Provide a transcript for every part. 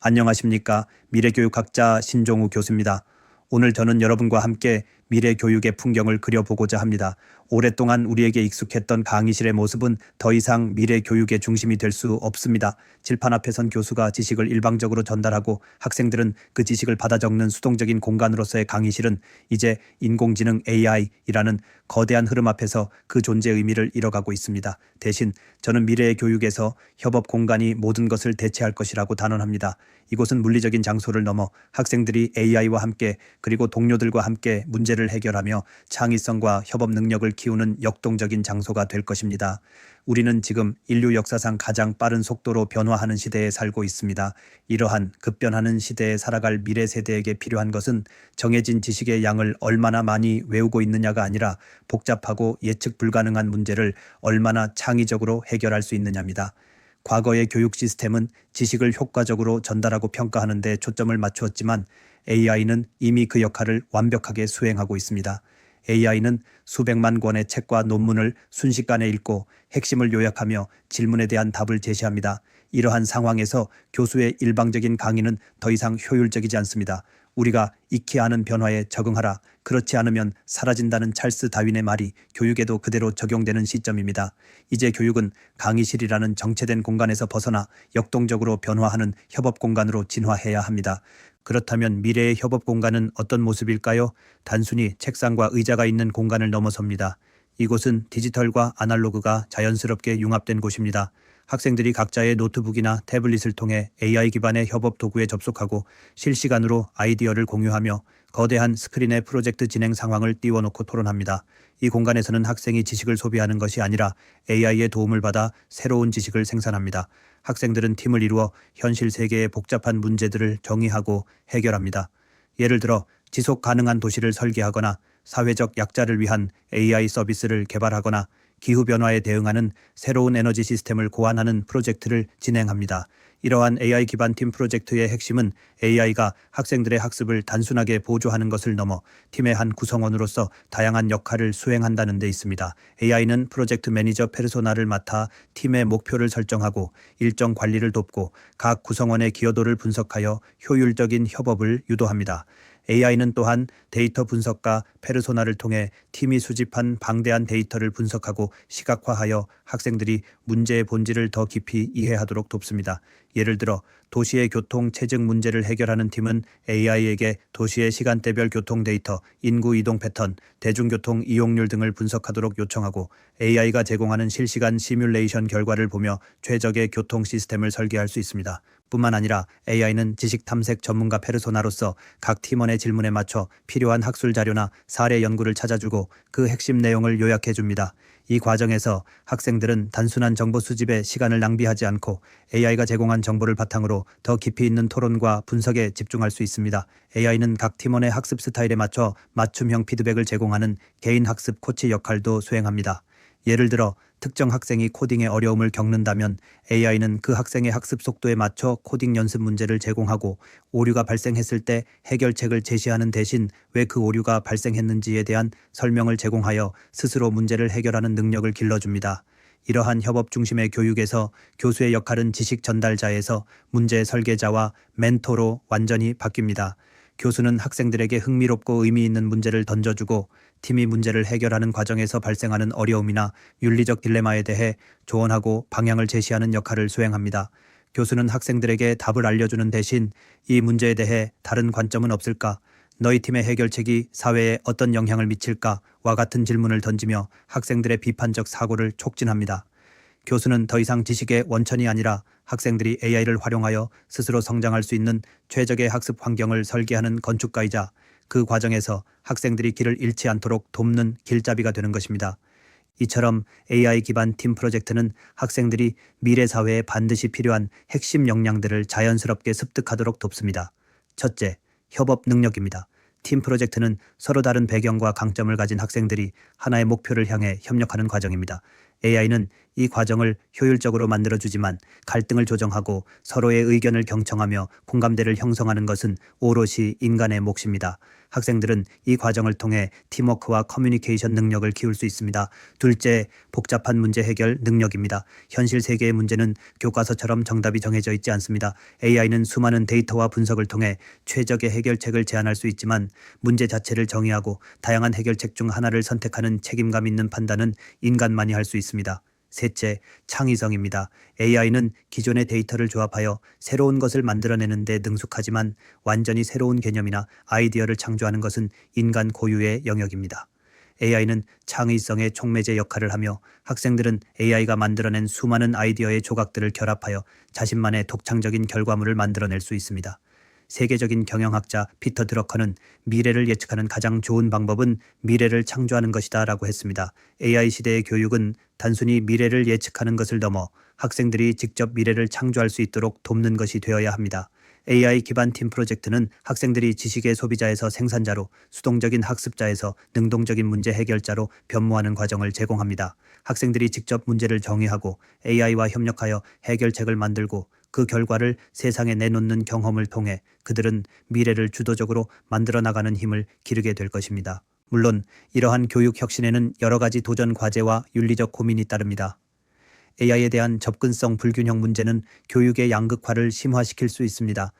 안녕하십니까. 미래교육학자 신종우 교수입니다. 오늘 저는 여러분과 함께 미래 교육의 풍경을 그려보고자 합니다. 오랫동안 우리에게 익숙했던 강의실의 모습은 더 이상 미래 교육의 중심이 될 수 없습니다. 칠판 앞에 선 교수가 지식을 일방적으로 전달하고 학생들은 그 지식을 받아 적는 수동적인 공간으로서의 강의실은 이제 인공지능 AI이라는 거대한 흐름 앞에서 그 존재 의미를 잃어가고 있습니다. 대신 저는 미래의 교육에서 협업 공간이 모든 것을 대체할 것이라고 단언합니다. 이곳은 물리적인 장소를 넘어 학생들이 AI와 함께 그리고 동료들과 함께 문제를 해결하며 창의성과 협업 능력을 키우는 역동적인 장소가 될 것입니다. 우리는 지금 인류 역사상 가장 빠른 속도로 변화하는 시대에 살고 있습니다. 이러한 급변하는 시대에 살아갈 미래 세대에게 필요한 것은 정해진 지식의 양을 얼마나 많이 외우고 있느냐가 아니라 복잡하고 예측 불가능한 문제를 얼마나 창의적으로 해결할 수 있느냐입니다. 과거의 교육 시스템은 지식을 효과적으로 전달하고 평가하는 데 초점을 맞추었지만 AI는 이미 그 역할을 완벽하게 수행하고 있습니다. AI는 수백만 권의 책과 논문을 순식간에 읽고 핵심을 요약하며 질문에 대한 답을 제시합니다. 이러한 상황에서 교수의 일방적인 강의는 더 이상 효율적이지 않습니다. 우리가 익히 아는 변화에 적응하라. 그렇지 않으면 사라진다는 찰스 다윈의 말이 교육에도 그대로 적용되는 시점입니다. 이제 교육은 강의실이라는 정체된 공간에서 벗어나 역동적으로 변화하는 협업 공간으로 진화해야 합니다. 그렇다면 미래의 협업 공간은 어떤 모습일까요? 단순히 책상과 의자가 있는 공간을 넘어섭니다. 이곳은 디지털과 아날로그가 자연스럽게 융합된 곳입니다. 학생들이 각자의 노트북이나 태블릿을 통해 AI 기반의 협업 도구에 접속하고 실시간으로 아이디어를 공유하며 거대한 스크린의 프로젝트 진행 상황을 띄워놓고 토론합니다. 이 공간에서는 학생이 지식을 소비하는 것이 아니라 AI의 도움을 받아 새로운 지식을 생산합니다. 학생들은 팀을 이루어 현실 세계의 복잡한 문제들을 정의하고 해결합니다. 예를 들어 지속 가능한 도시를 설계하거나 사회적 약자를 위한 AI 서비스를 개발하거나 기후변화에 대응하는 새로운 에너지 시스템을 고안하는 프로젝트를 진행합니다. 이러한 AI 기반 팀 프로젝트의 핵심은 AI가 학생들의 학습을 단순하게 보조하는 것을 넘어 팀의 한 구성원으로서 다양한 역할을 수행한다는 데 있습니다. AI는 프로젝트 매니저 페르소나를 맡아 팀의 목표를 설정하고 일정 관리를 돕고 각 구성원의 기여도를 분석하여 효율적인 협업을 유도합니다. AI는 또한 데이터 분석과 페르소나를 통해 팀이 수집한 방대한 데이터를 분석하고 시각화하여 학생들이 문제의 본질을 더 깊이 이해하도록 돕습니다. 예를 들어 도시의 교통 체증 문제를 해결하는 팀은 AI에게 도시의 시간대별 교통 데이터, 인구 이동 패턴, 대중교통 이용률 등을 분석하도록 요청하고 AI가 제공하는 실시간 시뮬레이션 결과를 보며 최적의 교통 시스템을 설계할 수 있습니다. 뿐만 아니라 AI는 지식 탐색 전문가 페르소나로서 각 팀원의 질문에 맞춰 필요한 학술 자료나 사례 연구를 찾아주고 그 핵심 내용을 요약해 줍니다. 이 과정에서 학생들은 단순한 정보 수집에 시간을 낭비하지 않고 AI가 제공한 정보를 바탕으로 더 깊이 있는 토론과 분석에 집중할 수 있습니다. AI는 각 팀원의 학습 스타일에 맞춰 맞춤형 피드백을 제공하는 개인 학습 코치 역할도 수행합니다. 예를 들어 특정 학생이 코딩에 어려움을 겪는다면 AI는 그 학생의 학습 속도에 맞춰 코딩 연습 문제를 제공하고 오류가 발생했을 때 해결책을 제시하는 대신 왜 그 오류가 발생했는지에 대한 설명을 제공하여 스스로 문제를 해결하는 능력을 길러줍니다. 이러한 협업 중심의 교육에서 교수의 역할은 지식 전달자에서 문제 설계자와 멘토로 완전히 바뀝니다. 교수는 학생들에게 흥미롭고 의미 있는 문제를 던져주고 팀이 문제를 해결하는 과정에서 발생하는 어려움이나 윤리적 딜레마에 대해 조언하고 방향을 제시하는 역할을 수행합니다. 교수는 학생들에게 답을 알려주는 대신 이 문제에 대해 다른 관점은 없을까? 너희 팀의 해결책이 사회에 어떤 영향을 미칠까? 와 같은 질문을 던지며 학생들의 비판적 사고를 촉진합니다. 교수는 더 이상 지식의 원천이 아니라 학생들이 AI를 활용하여 스스로 성장할 수 있는 최적의 학습 환경을 설계하는 건축가이자 그 과정에서 학생들이 길을 잃지 않도록 돕는 길잡이가 되는 것입니다. 이처럼 AI 기반 팀 프로젝트는 학생들이 미래 사회에 반드시 필요한 핵심 역량들을 자연스럽게 습득하도록 돕습니다. 첫째, 협업 능력입니다. 팀 프로젝트는 서로 다른 배경과 강점을 가진 학생들이 하나의 목표를 향해 협력하는 과정입니다. AI는 이 과정을 효율적으로 만들어주지만 갈등을 조정하고 서로의 의견을 경청하며 공감대를 형성하는 것은 오롯이 인간의 몫입니다. 학생들은 이 과정을 통해 팀워크와 커뮤니케이션 능력을 키울 수 있습니다. 둘째, 복잡한 문제 해결 능력입니다. 현실 세계의 문제는 교과서처럼 정답이 정해져 있지 않습니다. AI는 수많은 데이터와 분석을 통해 최적의 해결책을 제안할 수 있지만 문제 자체를 정의하고 다양한 해결책 중 하나를 선택하는 책임감 있는 판단은 인간만이 할 수 있습니다. 셋째, 창의성입니다. AI는 기존의 데이터를 조합하여 새로운 것을 만들어내는데 능숙하지만 완전히 새로운 개념이나 아이디어를 창조하는 것은 인간 고유의 영역입니다. AI는 창의성의 촉매제 역할을 하며 학생들은 AI가 만들어낸 수많은 아이디어의 조각들을 결합하여 자신만의 독창적인 결과물을 만들어낼 수 있습니다. 세계적인 경영학자 피터 드러커는 미래를 예측하는 가장 좋은 방법은 미래를 창조하는 것이다 라고 했습니다. AI 시대의 교육은 단순히 미래를 예측하는 것을 넘어 학생들이 직접 미래를 창조할 수 있도록 돕는 것이 되어야 합니다. AI 기반 팀 프로젝트는 학생들이 지식의 소비자에서 생산자로 수동적인 학습자에서 능동적인 문제 해결자로 변모하는 과정을 제공합니다. 학생들이 직접 문제를 정의하고 AI와 협력하여 해결책을 만들고 그 결과를 세상에 내놓는 경험을 통해 그들은 미래를 주도적으로 만들어 나가는 힘을 기르게 될 것입니다. 물론 이러한 교육 혁신에는 여러 가지 도전 과제와 윤리적 고민이 따릅니다. AI에 대한 접근성 불균형 문제는 교육의 양극화를 심화시킬 수 있습니다.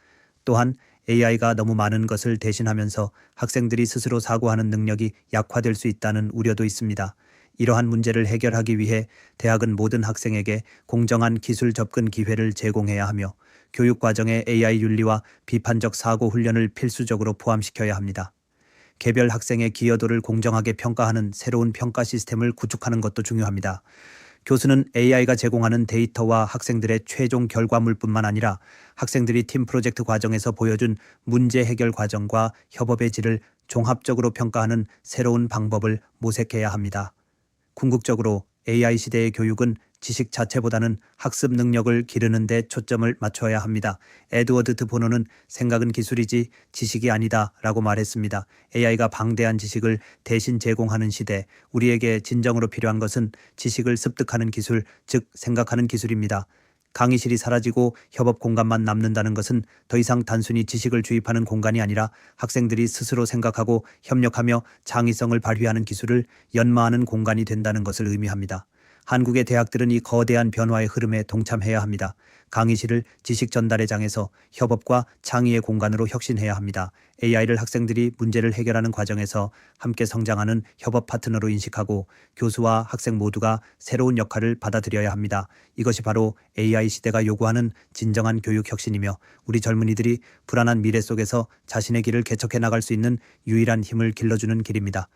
또한 AI가 너무 많은 것을 대신하면서 학생들이 스스로 사고하는 능력이 약화될 수 있다는 우려도 있습니다. 이러한 문제를 해결하기 위해 대학은 모든 학생에게 공정한 기술 접근 기회를 제공해야 하며 교육 과정에 AI 윤리와 비판적 사고 훈련을 필수적으로 포함시켜야 합니다. 개별 학생의 기여도를 공정하게 평가하는 새로운 평가 시스템을 구축하는 것도 중요합니다. 교수는 AI가 제공하는 데이터와 학생들의 최종 결과물뿐만 아니라 학생들이 팀 프로젝트 과정에서 보여준 문제 해결 과정과 협업의 질을 종합적으로 평가하는 새로운 방법을 모색해야 합니다. 궁극적으로 AI 시대의 교육은 지식 자체보다는 학습 능력을 기르는 데 초점을 맞춰야 합니다. 에드워드 드보노는 생각은 기술이지 지식이 아니다 라고 말했습니다. AI가 방대한 지식을 대신 제공하는 시대, 우리에게 진정으로 필요한 것은 지식을 습득하는 기술, 즉 생각하는 기술입니다. 강의실이 사라지고 협업 공간만 남는다는 것은 더 이상 단순히 지식을 주입하는 공간이 아니라 학생들이 스스로 생각하고 협력하며 창의성을 발휘하는 기술을 연마하는 공간이 된다는 것을 의미합니다. 한국의 대학들은 이 거대한 변화의 흐름에 동참해야 합니다. 강의실을 지식 전달의 장에서 협업과 창의의 공간으로 혁신해야 합니다. AI를 학생들이 문제를 해결하는 과정에서 함께 성장하는 협업 파트너로 인식하고 교수와 학생 모두가 새로운 역할을 받아들여야 합니다. 이것이 바로 AI 시대가 요구하는 진정한 교육 혁신이며 우리 젊은이들이 불안한 미래 속에서 자신의 길을 개척해 나갈 수 있는 유일한 힘을 길러주는 길입니다.